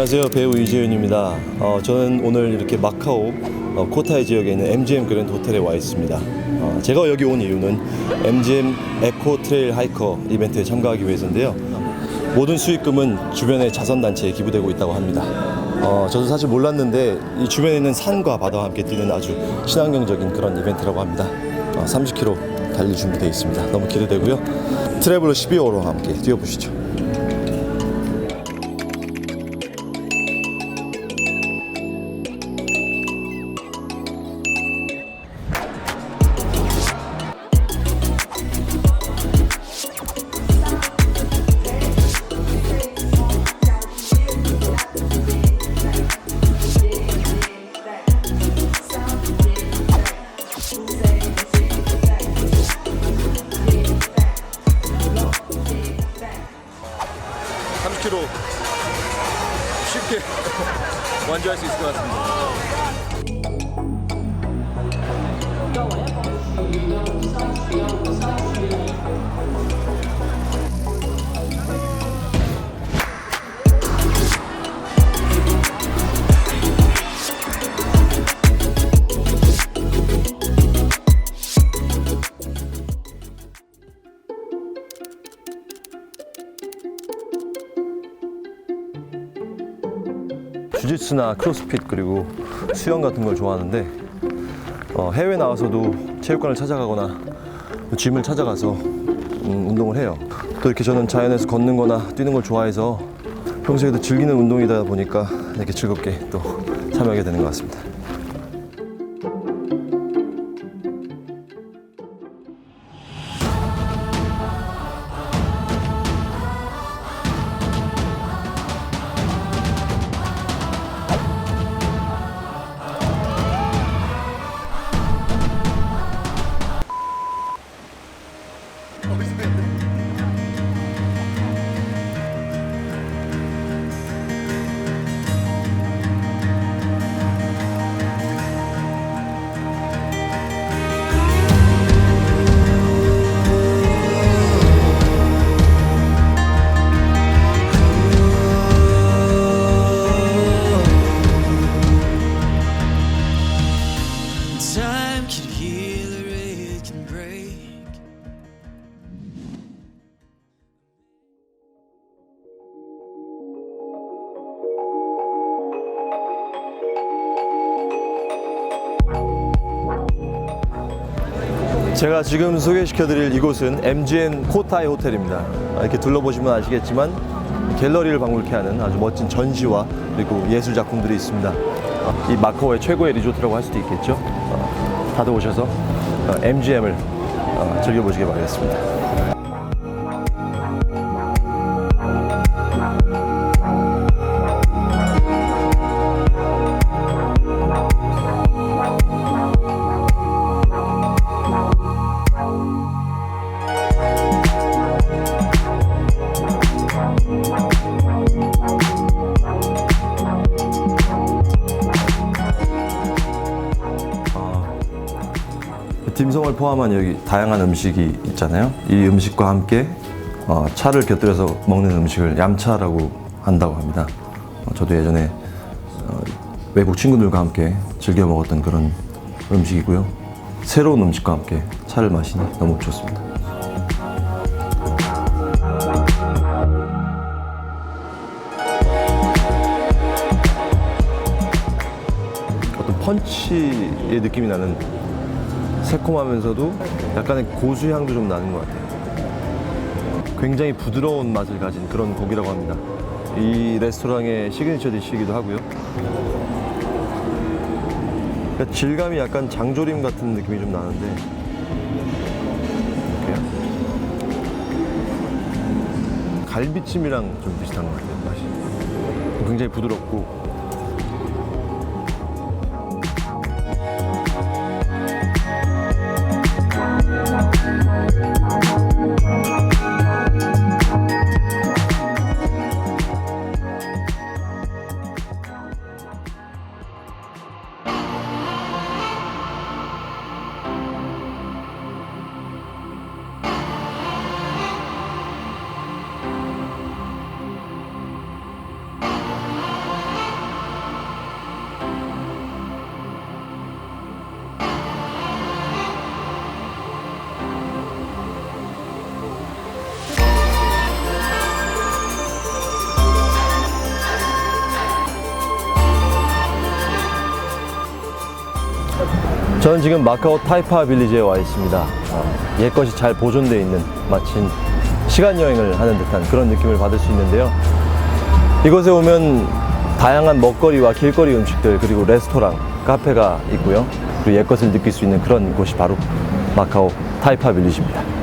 안녕하세요 배우 이재윤입니다. 어, 저는 오늘 이렇게 마카오 어, 코타이 지역에 있는 MGM 그랜드 호텔에 와 있습니다. 어, 제가 여기 온 이유는 MGM 에코 트레일 하이커 이벤트에 참가하기 위해서인데요. 모든 수익금은 주변의 자선단체에 기부되고 있다고 합니다. 어, 저도 사실 몰랐는데 이 주변에 있는 산과 바다와 함께 뛰는 아주 친환경적인 그런 이벤트라고 합니다. 어, 30km 달릴 준비되어 있습니다. 너무 기대되고요. 트래블러 12호로 함께 뛰어보시죠. 완주할 수 있을 것 같습니다. 주짓수나 크로스핏 그리고 수영 같은 걸 좋아하는데 어, 해외 나와서도 체육관을 찾아가거나 짐을 찾아가서 음, 운동을 해요. 또 이렇게 저는 자연에서 걷는 거나 뛰는 걸 좋아해서 평소에도 즐기는 운동이다 보니까 이렇게 즐겁게 또 참여하게 되는 것 같습니다. Thank you. 제가 지금 소개시켜드릴 이곳은 MGM 코타이 호텔입니다. 아, 이렇게 둘러보시면 아시겠지만 갤러리를 방불케 하는 아주 멋진 전시와 그리고 예술 작품들이 있습니다. 아, 이 마카오의 최고의 리조트라고 할 수도 있겠죠. 어, 다들 오셔서 MGM을 어, 즐겨보시기 바라겠습니다. 딤섬을 포함한 여기 다양한 음식이 있잖아요. 이 음식과 함께 어, 차를 곁들여서 먹는 음식을 얌차라고 한다고 합니다. 어, 저도 예전에 어, 외국 친구들과 함께 즐겨 먹었던 그런 음식이고요. 새로운 음식과 함께 차를 마시니 너무 좋습니다. 어떤 펀치의 느낌이 나는 새콤하면서도 약간의 고수 향도 좀 나는 것 같아요. 굉장히 부드러운 맛을 가진 그런 고기라고 합니다. 이 레스토랑의 시그니처 디시이기도 하고요. 그러니까 질감이 약간 장조림 같은 느낌이 좀 나는데. 갈비찜이랑 좀 비슷한 것 같아요, 맛이. 굉장히 부드럽고 저는 지금 마카오 타이파 빌리지에 와 있습니다. 어, 옛 것이 잘 보존되어 있는 마치 시간 여행을 하는 듯한 그런 느낌을 받을 수 있는데요. 이곳에 오면 다양한 먹거리와 길거리 음식들 그리고 레스토랑, 카페가 있고요. 그리고 옛 것을 느낄 수 있는 그런 곳이 바로 마카오 타이파 빌리지입니다.